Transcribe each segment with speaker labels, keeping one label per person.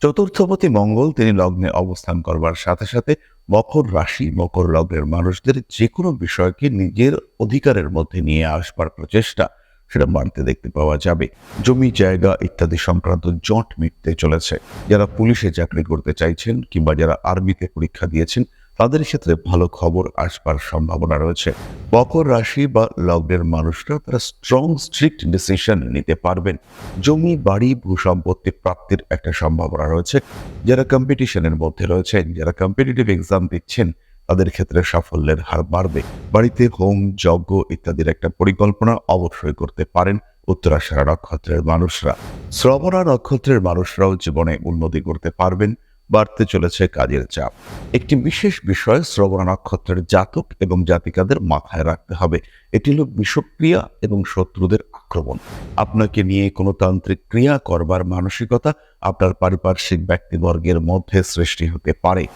Speaker 1: চতুর্থপতি মঙ্গল তিনি লগ্নে অবস্থান করবার সাথে সাথে মকর রাশি, মকর লগ্নের মানুষদের যে কোনো বিষয়কে নিজের অধিকারের মধ্যে নিয়ে আসবার প্রচেষ্টা সেটা মানতে দেখতে পাওয়া যাবে। জমি, জায়গা ইত্যাদি সংক্রান্ত জট মিটতে চলেছে। যারা পুলিশে চাকরি করতে চাইছেন কিংবা যারা আর্মিতে পরীক্ষা দিয়েছেন তাদের ক্ষেত্রে ভালো খবর আসবার সম্ভাবনা রয়েছে। মকর রাশি বা লগ্নের মানুষরা তারা স্ট্রং স্ট্রিক্ট ডিসিশন নিতে পারবেন। জমি, বাড়ি ভূসম্পত্তি প্রাপ্তির একটা সম্ভাবনা রয়েছে। যারা কম্পিটিশনের মধ্যে রয়েছেন, যারা কম্পিটিটিভ এক্সাম দিচ্ছেন, তাদের ক্ষেত্রে সাফল্যের হার বাড়বে। বাড়িতে হোম যজ্ঞ ইত্যাদির একটা পরিকল্পনা অবশ্যই করতে পারেন উত্তরাশারা নক্ষত্রের মানুষরা। শ্রবণা নক্ষত্রের মানুষরাও জীবনে উন্নতি করতে পারবেন। বাড়তে চলেছে কাজের চাপ। একটি বিশেষ বিষয় শ্রবণা নক্ষত্রের জাতক এবং জাতিকাদের মাথায় রাখতে হবে। এটি হল বিষক্রিয়া এবং শত্রুদের আক্রমণ। আপনাকে নিয়ে কোনো তান্ত্রিক ক্রিয়া করবার মানসিকতা আপনার পারিপার্শ্বিক ব্যক্তিবর্গের মধ্যে সৃষ্টি হতে পারে।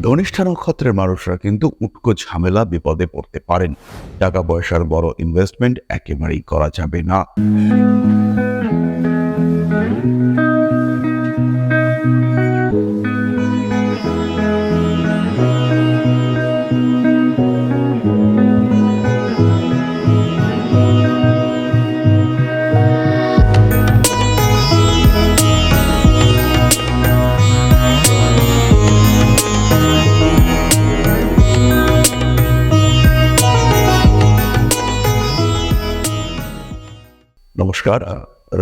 Speaker 1: ধনিষ্ঠা নক্ষত্রের মানুষরা কিন্তু উটকো ঝামেলা বিপদে পড়তে পারেন। টাকা পয়সার বড় ইনভেস্টমেন্ট একেবারেই করা যাবে না। নমস্কার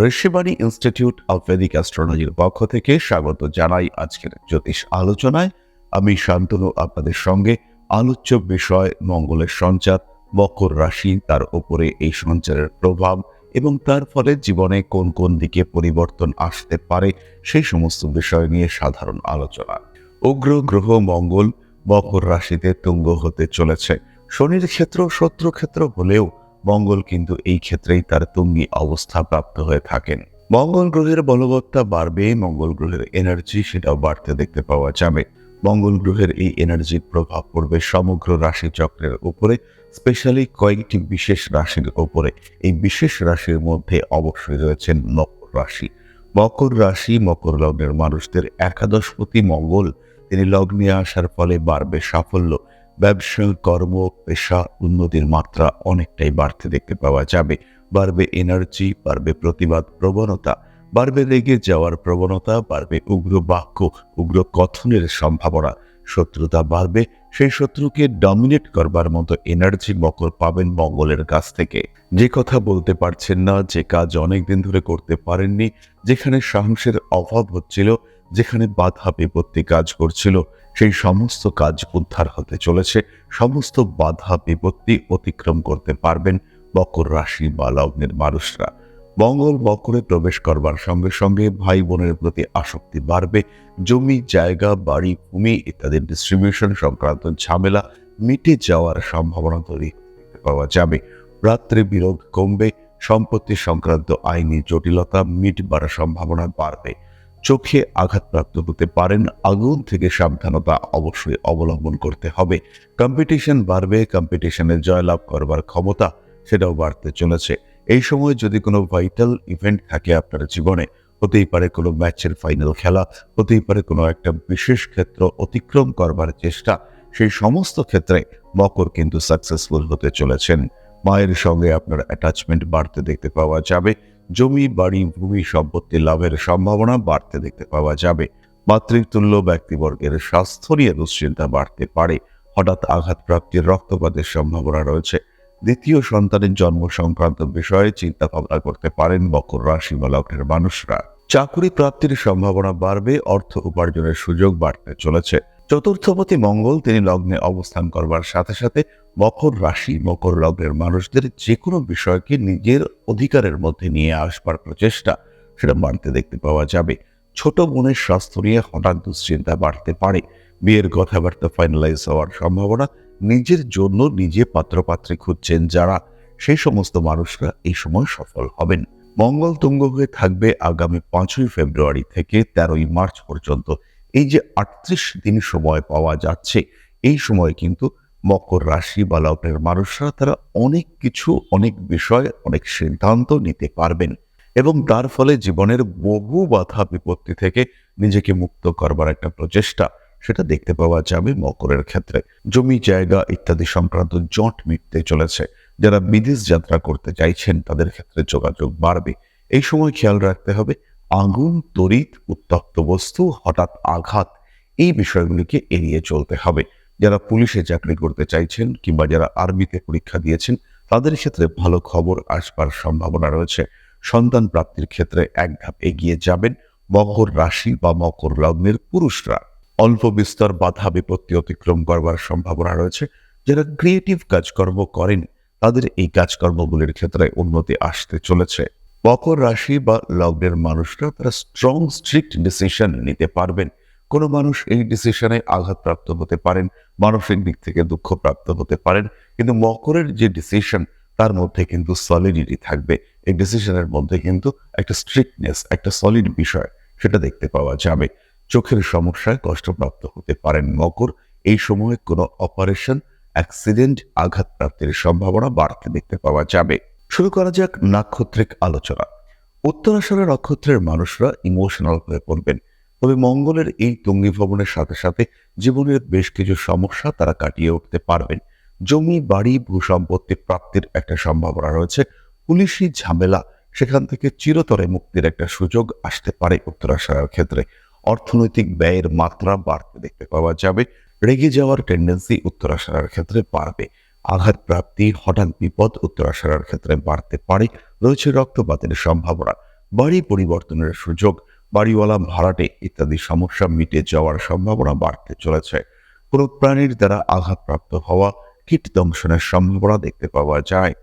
Speaker 1: ঋষিবাণী ইনস্টিটিউট অফ ভেদিক অ্যাস্ট্রোলজির পক্ষ থেকে স্বাগত জানাই আজকের জ্যোতিষ আলোচনায়। আমি শান্তনু, আপনাদের সঙ্গে আলোচ্য বিষয় মঙ্গলের সঞ্চার, মকর রাশি, তার উপরে এই সঞ্চারের প্রভাব এবং তার ফলে জীবনে কোন কোন দিকে পরিবর্তন আসতে পারে, সেই সমস্ত বিষয় নিয়ে সাধারণ আলোচনা। উগ্র গ্রহ মঙ্গল মকর রাশিতে তুঙ্গ হতে চলেছে। শনির ক্ষেত্র, শত্রু ক্ষেত্র হলেও মঙ্গল কিন্তু এই ক্ষেত্রেই তার তুঙ্গি অবস্থা প্রাপ্ত হয়ে থাকেন। মঙ্গল গ্রহের বলবত্তা বাড়বে, মঙ্গল গ্রহের এনার্জি সেটাও বাড়তে দেখতে পাওয়া যাবে। মঙ্গল গ্রহের এই এনার্জির প্রভাব পড়বে সমগ্র রাশি চক্রের উপরে স্পেশালি কয়েকটি বিশেষ রাশির উপরে। এই বিশেষ রাশির মধ্যে অবশ্যই রয়েছেন মকর রাশি। মকর রাশি, মকর লগ্নের মানুষদের একাদশপতি মঙ্গল, তিনি লগ্নে আসার ফলে বাড়বে সাফল্য। ব্যবসা কর্ম, পেশা, উন্নতির মাত্রা অনেকটাই বাড়তে দেখতে পাওয়া যাবে। বাড়বে এনার্জি বাড়বে প্রতিবাদ, প্রবণতা। বাড়বে রেগে যাওয়ার প্রবণতা, বাড়বে উগ্র বাক্য, উগ্র কথনের সম্ভাবনা। শত্রুতা বাড়বে, সেই শত্রুকে ডমিনেট করবার মতো এনার্জি মকর পাবেন মঙ্গলের কাছ থেকে। যে কথা বলতে পারছেন না, যে কাজ অনেকদিন ধরে করতে পারেননি, যেখানে সাহসের অভাব হচ্ছিল, যেখানে বাধা বিপত্তি কাজ করছিল সেই সমস্ত কাজ উদ্ধার হতে চলেছে। সমস্ত বাধা বিপত্তি অতিক্রম করতে পারবেন মকর রাশি বা লগ্নের মানুষরা। মঙ্গল মকরে প্রবেশ করবার সঙ্গে সঙ্গে ভাই বোনের প্রতি আসক্তি বাড়বে। জমি, জায়গা, বাড়ি, ভূমি ইত্যাদির ডিস্ট্রিবিউশন সংক্রান্ত ঝামেলা মিটে যাওয়ার সম্ভাবনা তৈরি পাওয়া যাবে। রাত্রে বিরোধ কমবে, সম্পত্তি সংক্রান্ত আইনি জটিলতা মিটবার সম্ভাবনা বাড়বে। চোখে আঘাতপ্রাপ্ত হতে পারেন। আগুন থেকে সাবধানতা অবশ্যই অবলম্বন করতে হবে। কম্পিটিশন বাড়বে, কম্পিটিশনে জয়লাভ করবার ক্ষমতা সেটাও বাড়তে চলেছে। এই সময় যদি কোনো ভাইটাল ইভেন্ট থাকে আপনার জীবনে, হতেই পারে কোনো ম্যাচের ফাইনাল খেলা, হতেই পারে কোনো একটা বিশেষ ক্ষেত্র অতিক্রম করবার চেষ্টা। সেই সমস্ত ক্ষেত্রে মকর কিন্তু সাকসেসফুল হতে চলেছেন। মায়ের সঙ্গে আপনার অ্যাটাচমেন্ট বাড়তে দেখতে পাওয়া যাবে। জমি, বাড়ি, ভূমি সম্পত্তি লাভের সম্ভাবনা বাড়তে দেখতে পাওয়া যাবে। মাতৃতুল্য ব্যক্তিবর্গের স্বাস্থ্য নিয়ে দুশ্চিন্তা বাড়তে পারে। হঠাৎ আঘাতপ্রাপ্তির রক্তপাতের সম্ভাবনা রয়েছে। দ্বিতীয় সন্তানের জন্ম সংক্রান্ত বিষয়ে চিন্তা ভাবনা করতে পারেন মকর রাশি বা লগ্নের মানুষরা। চাকুরি প্রাপ্তির সম্ভাবনা বাড়বে, অর্থ উপার্জনের সুযোগ বাড়তে চলেছে। চতুর্থপতি মঙ্গল তিনি লগ্নে অবস্থান করবার সাথে সাথে মকর রাশি, মকর লগ্নের মানুষদের যে কোনো বিষয়কে নিজের অধিকারের মধ্যে নিয়ে আসবার প্রচেষ্টা সেটা বাড়তে দেখতে পাওয়া যাবে। ছোট বোনের স্বাস্থ্য নিয়ে হঠাৎ দুশ্চিন্তা বাড়তে পারে। বিয়ের কথাবার্তা ফাইনালাইজ হওয়ার সম্ভাবনা নিজের জন্য নিজে পাত্রপাত্রী খুঁজছেন যারা। সেই সমস্ত মানুষরা এই সময় সফল হবেন। মঙ্গল তুঙ্গ হয়ে থাকবে আগামী পাঁচই ফেব্রুয়ারি থেকে তেরোই মার্চ পর্যন্ত। এই যে আটত্রিশ দিন সময় পাওয়া যাচ্ছে, এই সময় কিন্তু মকর রাশি বা লগ্নের মানুষরা তারা অনেক কিছু, অনেক বিষয়, অনেক সিদ্ধান্ত নিতে পারবেন এবং তার ফলে জীবনের বহু বাধা বিপত্তি থেকে নিজেকে মুক্ত করবার একটা প্রচেষ্টা সেটা দেখতে পাওয়া যাবে মকরের ক্ষেত্রে। জমি, জায়গা ইত্যাদি সংক্রান্ত জট মিটতে চলেছে। যারা বিদেশ যাত্রা করতে চাইছেন তাদের ক্ষেত্রে যোগাযোগ বাড়বে। এই সময় খেয়াল রাখতে হবে আগুন, তড়িৎ, উত্তপ্ত বস্তু, হঠাৎ আঘাত, এই বিষয়গুলিকে এড়িয়ে চলতে হবে। যারা পুলিশে চাকরি করতে চাইছেন কিংবা যারা আর্মিতে পরীক্ষা দিয়েছেন, তাদের ক্ষেত্রে ভালো খবর আসবার সম্ভাবনা রয়েছে। সন্তান প্রাপ্তির ক্ষেত্রে এক ধাপ এগিয়ে যাবেন। মকর রাশি বা মকর লগ্নের পুরুষরা। অল্প বিস্তর বাধা বিপত্তি অতিক্রম করবার সম্ভাবনা রয়েছে। যারা ক্রিয়েটিভ কাজকর্ম করেন, তাদের এই কাজকর্মগুলির ক্ষেত্রে উন্নতি আসতে চলেছে। মকর রাশি বা লগ্নের মানুষরা তারা স্ট্রং স্ট্রিক্ট ডিসিশন নিতে পারবেন। কোনো মানুষ এই ডিসিশনে আঘাতপ্রাপ্ত হতে পারেন, মানসিক দিক থেকে দুঃখপ্রাপ্ত হতে পারেন, কিন্তু মকরের যে ডিসিশন তার মধ্যে কিন্তু সলিডিটি থাকবে। এই ডিসিশনের মধ্যে কিন্তু একটা স্ট্রিক্টনেস একটা সলিড বিষয়, সেটা দেখতে পাওয়া যাবে। চোখের সমস্যায় কষ্টপ্রাপ্ত হতে পারেন মকর। এই সময়ে কোনো অপারেশন অ্যাক্সিডেন্ট আঘাত প্রাপ্তির সম্ভাবনা বাড়তে দেখতে পাওয়া যাবে। শুরু করা যাক নাক্ষত্রিক আলোচনা। উত্তরাশারা নক্ষত্রের মানুষরা ইমোশনাল হয়ে পড়বেন। তবে মঙ্গলের এই তুঙ্গি ভবনের সাথে সাথে জীবনের বেশ কিছু সমস্যা তারা কাটিয়ে উঠতে পারবেন। জমি, বাড়ি ভূসম্পত্তি প্রাপ্তির একটা সম্ভাবনা রয়েছে। পুলিশি ঝামেলা, সেখান থেকে চিরতরে মুক্তির একটা সুযোগ আসতে পারে উত্তরাশারার ক্ষেত্রে। অর্থনৈতিক ব্যয়ের মাত্রা বাড়তে দেখতে পাওয়া যাবে। রেগে যাওয়ার টেন্ডেন্সি উত্তরাশারার ক্ষেত্রে বাড়বে। আঘাত প্রাপ্তি হঠাৎ বিপদ উত্তরাশারার ক্ষেত্রে বাড়তে পারে, রয়েছে রক্তপাতের সম্ভাবনা, বাড়ি পরিবর্তনের সুযোগ, বাড়িওয়ালা ভাড়াটে ইত্যাদি সমস্যা মিটে যাওয়ার সম্ভাবনা বাড়তে চলেছে। কোনো প্রাণীর দ্বারা আঘাতপ্রাপ্ত হওয়া কীট দংশনের সম্ভাবনা দেখতে পাওয়া যায়।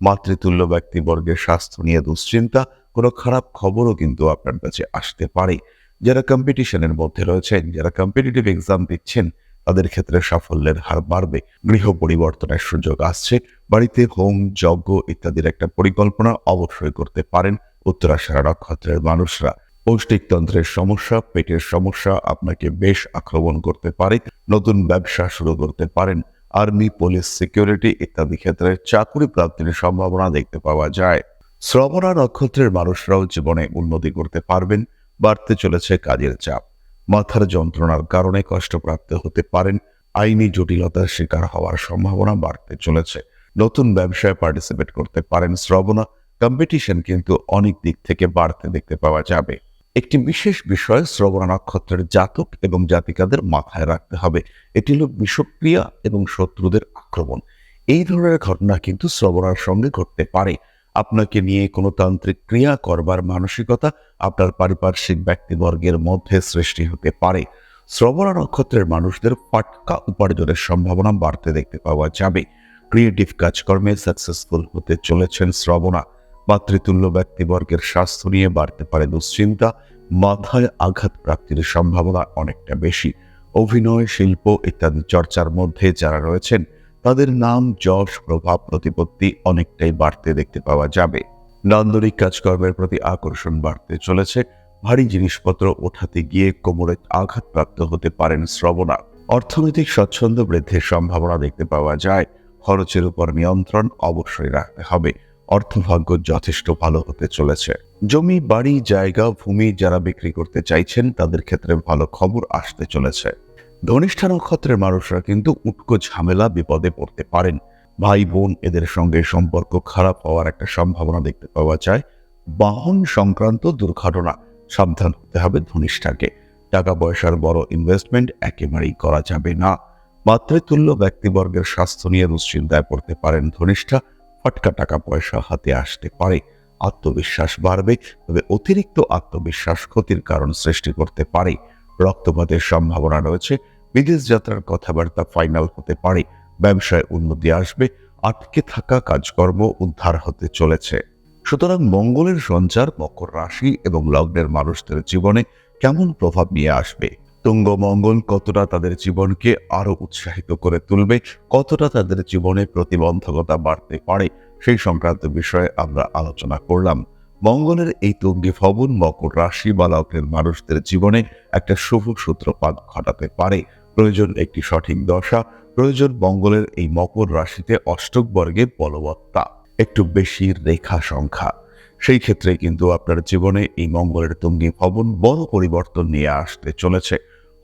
Speaker 1: মাতৃতুল্য ব্যক্তিবর্গের স্বাস্থ্য নিয়ে দুশ্চিন্তা, কোনো খারাপ খবরও কিন্তু আপনার কাছে আসতে পারে। যারা কম্পিটিশনের মধ্যে রয়েছেন, যারা কম্পিটিটিভ এক্সাম দিচ্ছেন তাদের ক্ষেত্রে সাফল্যের হার বাড়বে। গৃহ পরিবর্তনের সুযোগ আসছে। বাড়িতে হোম, যজ্ঞ ইত্যাদির একটা পরিকল্পনা অবশ্যই করতে পারেন উত্তরাশারা নক্ষত্রের মানুষরা। পৌষ্টিকতন্ত্রের সমস্যা, পেটের সমস্যা আপনাকে বেশ আক্রমণ করতে পারে। নতুন ব্যবসা শুরু করতে পারেন। আর্মি, পুলিশ, সিকিউরিটি ইত্যাদি ক্ষেত্রে চাকরি প্রাপ্তির সম্ভাবনা দেখতে পাওয়া যায়। শ্রবণা নক্ষত্রের মানুষরাও জীবনে উন্নতি করতে পারবেন। বাড়তে চলেছে কাজের চাপ। মাথার যন্ত্রণার কারণে কষ্টপ্রাপ্ত হতে পারেন। আইনি জটিলতার শিকার হওয়ার সম্ভাবনা বাড়তে চলেছে। নতুন ব্যবসায় পার্টিসিপেট করতে পারেন শ্রবণা। কম্পিটিশন কিন্তু অনেক দিক থেকে বাড়তে দেখতে পাওয়া যাবে। একটি বিশেষ বিষয় শ্রবণ নক্ষত্রের জাতক এবং জাতিকাদের মাথায় রাখতে হবে। এটি হল বিষক্রিয়া এবং শত্রুদের আক্রমণ। এই ধরনের ঘটনা কিন্তু শ্রবণার সঙ্গে ঘটতে পারে। আপনাকে নিয়ে কোনো তান্ত্রিক ক্রিয়া করবার মানসিকতা আপনার পারিপার্শ্বিক ব্যক্তিবর্গের মধ্যে সৃষ্টি হতে পারে। শ্রবণা নক্ষত্রের মানুষদের ফাটকা উপার্জনের সম্ভাবনা বাড়তে দেখতে পাওয়া যাবে। ক্রিয়েটিভ কাজকর্মে সাকসেসফুল হতে চলেছেন শ্রবণা। মাতৃতুল্য ব্যক্তিবর্গের স্বাস্থ্য নিয়ে বাড়তে পারে দুশ্চিন্তা। মাথায় আঘাত প্রাপ্তির সম্ভাবনা অনেকটা বেশি। অভিনয়, শিল্প ইত্যাদি চর্চার মধ্যে যারা রয়েছেন তাদের নাম, যশ, প্রভাব, প্রতিপত্তি অনেকটাই বাড়তে দেখতে পাওয়া যাবে। নান্দনিক কাজকর্মের প্রতি আকর্ষণ বাড়তে চলেছে। ভারী জিনিসপত্র ওঠাতে গিয়ে কোমরে আঘাতপ্রাপ্ত হতে পারেন শ্রবণা। অর্থনৈতিক স্বচ্ছন্দ বৃদ্ধির সম্ভাবনা দেখতে পাওয়া যায়। খরচের উপর নিয়ন্ত্রণ অবশ্যই রাখতে হবে। অর্থভাগ্য যথেষ্ট ভালো হতে চলেছে। জমি, বাড়ি, জায়গা, ভূমি যারা বিক্রি করতে চাইছেন, তাদের ক্ষেত্রে ভালো খবর আসতে চলেছে। ধনিষ্ঠা নক্ষত্রের মানুষরা কিন্তু উটকো ঝামেলা বিপদে পড়তে পারেন। ভাই বোন এদের সঙ্গে সম্পর্ক খারাপ হওয়ার একটা সম্ভাবনা দেখতে পাওয়া যায়। বাহন সংক্রান্ত দুর্ঘটনা, সাবধান হতে হবে ধনিষ্ঠাকে। টাকা পয়সার বড় ইনভেস্টমেন্ট একেবারেই করা যাবে না। মাতৃতুল্য ব্যক্তিবর্গের স্বাস্থ্য নিয়ে দুশ্চিন্তায় পড়তে পারেন ধনিষ্ঠা। ফটকা টাকা পয়সা হাতে আসতে পারে। আত্মবিশ্বাস বাড়বে, তবে অতিরিক্ত আত্মবিশ্বাস ক্ষতির কারণ সৃষ্টি করতে পারে। রক্তপাতের সম্ভাবনা রয়েছে। বিদেশ যাত্রার কথাবার্তা ফাইনাল হতে পারে। ব্যবসায় উন্নতি আসবে। আটকে থাকা কাজকর্ম উদ্ধার হতে চলেছে। সুতরাং মঙ্গলের সঞ্চার, মকর রাশি এবং লগ্নের মানুষদের জীবনে কেমন প্রভাব নিয়ে আসবে? তুঙ্গ মঙ্গল কতটা তাদের জীবনকে আরও উৎসাহিত করে তুলবে? কতটা তাদের জীবনে প্রতিবন্ধকতা বাড়তে পারে? সেই সংক্রান্ত বিষয়ে আমরা আলোচনা করলাম। মঙ্গলের এই তুঙ্গি ভবন মকর রাশি বা লগ্নের মানুষদের জীবনে একটা শুভ সূত্রপাত ঘটাতে পারে। প্রয়োজন একটি সঠিক দশা, প্রয়োজন মঙ্গলের এই মকর রাশিতে অষ্টক বর্গের বলবত্তা, একটু বেশি রেখা সংখ্যা। সেই ক্ষেত্রে কিন্তু আপনার জীবনে এই মঙ্গলের তুঙ্গি ভবন বড় পরিবর্তন নিয়ে আসতে চলেছে।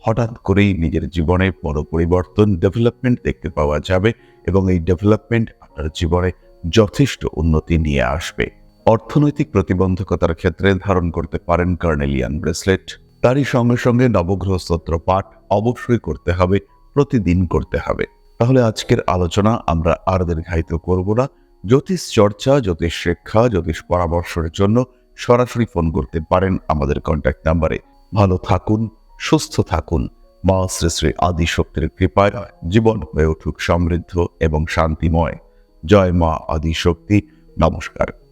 Speaker 1: হঠাৎ করেই নিজের জীবনে বড় পরিবর্তন ডেভেলপমেন্ট দেখতে পাওয়া যাবে এবং এই ডেভেলপমেন্ট আপনার জীবনে যথেষ্ট উন্নতি নিয়ে আসবে। অর্থনৈতিক প্রতিবন্ধকতার ক্ষেত্রে ধারণ করতে পারেন কার্নেলিয়ান ব্রেসলেট। তারই সঙ্গে সঙ্গে নবগ্রহ স্তোত্র পাঠ অবশ্যই করতে হবে, প্রতিদিন করতে হবে। তাহলে আজকের আলোচনা আমরা আর দীর্ঘায়িত করব না। জ্যোতিষ চর্চা, জ্যোতিষ শিক্ষা, জ্যোতিষ পরামর্শের জন্য সরাসরি ফোন করতে পারেন আমাদের কন্ট্যাক্ট নাম্বারে। ভালো থাকুন, সুস্থ থাকুন। মা শ্রী শ্রী আদি শক্তির কৃপায় জীবন হয়ে উঠুক সমৃদ্ধ এবং শান্তিময়। জয় মা আদি শক্তি নমস্কার।